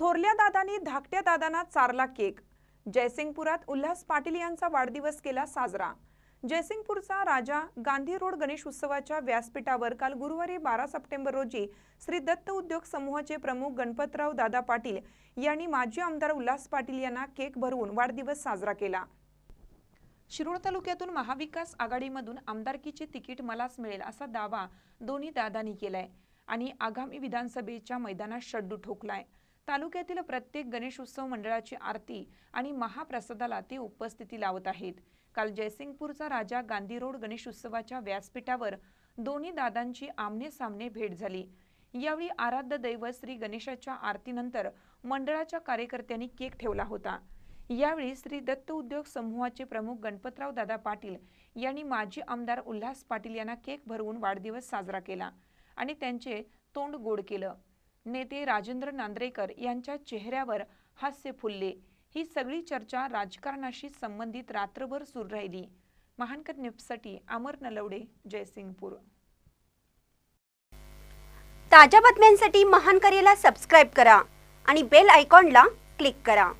थोरल्या दादानी धाकट्या दादांना चारला केक. जयसिंगपुरात उल्हास पाटील यांचा वाढदिवस केला साजरा. जयसिंगपूरचा राजा गांधी रोड गणेश उत्सवाच्या व्यासपीठावर काल गुरुवारी बारा सप्टेंबर रोजी श्री दत्त उद्योग समूहाचे प्रमुख गणपतराव दादा पाटील यांनी माजी आमदार उल्हास पाटील यांना केक भरवून वाढदिवस साजरा केला. शिरोळ तालुक्यातून महाविकास आघाडीमधून आमदारकीचे तिकीट मलाच मिळेल असा दावा दोन्ही दादांनी केलाय आणि आगामी विधानसभेच्या मैदानात शड्डू ठोकलाय. तालुक्यातील प्रत्येक गणेशोत्सव मंडळाची आरती आणि महाप्रसादाला ते उपस्थिती लावत आहेत. काल जयसिंगपूरचा राजा गांधी रोड गणेश उत्सवाच्या व्यासपीठावर दोन्ही दादांची आमने सामने भेट झाली. यावेळी आराध्य दैवत श्री गणेशाच्या आरतीनंतर मंडळाच्या कार्यकर्त्यांनी केक ठेवला होता. यावेळी श्री दत्त उद्योग समूहाचे प्रमुख गणपतराव दादा पाटील यांनी माजी आमदार उल्हास पाटील यांना केक भरवून वाढदिवस साजरा केला आणि त्यांचे तोंड गोड केलं. नेते राजेंद्र नांद्रेकर यांच्या चेहऱ्यावर हास्य फुलले. ही सगळी चर्चा राजकारणाशी संबंधित रात्रभर सुरू राहिली. महानकर न्यूजसाठी अमर नलवडे जयसिंगपूर. ताज्या बातम्यांसाठी महानकरेला सबस्क्राईब करा आणि बेल आयकॉनला क्लिक करा.